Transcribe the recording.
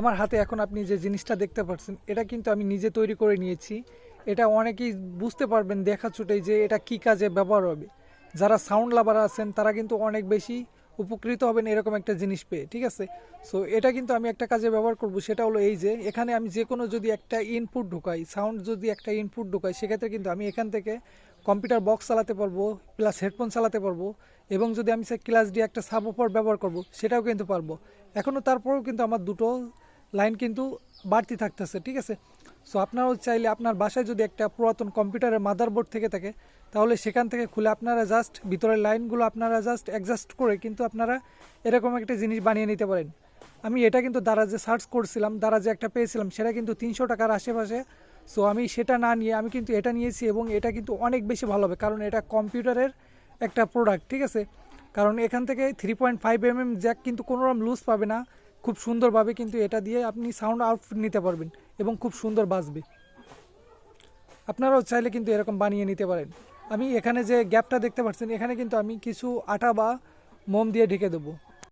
আমার হাতে এখন আপনি যে জিনিসটা দেখতে পাচ্ছেন, এটা কিন্তু আমি নিজে তৈরি করে নিয়েছি। এটা অনেকেই বুঝতে পারবেন, দেখা ছুটেই যে এটা কি কাজে ব্যবহার হবে। যারা সাউন্ড লাভার আছেন, তারা কিন্তু অনেক বেশি উপকৃত হবেন এরকম একটা জিনিস পেয়ে, ঠিক আছে? সো এটা কিন্তু আমি একটা কাজে ব্যবহার করব, সেটা হলো এই যে, এখানে আমি যে কোনো যদি একটা ইনপুট ঢুকাই সাউন্ড যদি একটা ইনপুট ঢুকাই, সেক্ষেত্রে কিন্তু আমি এখান থেকে কম্পিউটার বক্স চালাতে পারব প্লাস হেডফোন চালাতে পারব, এবং যদি আমি সে ক্লাস দিয়ে একটা সাব অফার ব্যবহার করব, সেটাও কিন্তু পারব। এখনও তারপরেও কিন্তু আমার দুটো লাইন কিন্তু বাড়তি থাকতেছে, ঠিক আছে? সো আপনারাও চাইলে আপনার বাসায় যদি একটা পুরাতন কম্পিউটারের মাদারবোর্ড থেকে থাকে, তাহলে সেখান থেকে খুলে আপনারা জাস্ট ভিতরের লাইনগুলো আপনারা জাস্ট অ্যাডজাস্ট করে কিন্তু আপনারা এরকম একটা জিনিস বানিয়ে নিতে পারেন। আমি এটা কিন্তু দারাজে সার্চ করছিলাম দারাজে একটা পেয়েছিলাম, সেটা কিন্তু তিনশো টাকার আশেপাশে। সো আমি সেটা না নিয়ে, আমি কিন্তু এটা নিয়েছি এবং এটা কিন্তু অনেক বেশি ভালো হবে, কারণ এটা কম্পিউটারের একটা প্রোডাক্ট ঠিক আছে? কারণ এখান থেকে three point five M M jack কিন্তু কোনো রকম লুজ পাবে না। খুব সুন্দরভাবে কিন্তু এটা দিয়ে আপনি সাউন্ড আউটপুট নিতে পারবেন এবং খুব সুন্দর বাজবে। আপনারাও চাইলে কিন্তু এরকম বানিয়ে নিতে পারেন। আমি এখানে যে গ্যাপটা দেখতে পাচ্ছেন, এখানে কিন্তু আমি কিছু আটা বা মোম দিয়ে ঢেকে দেবো।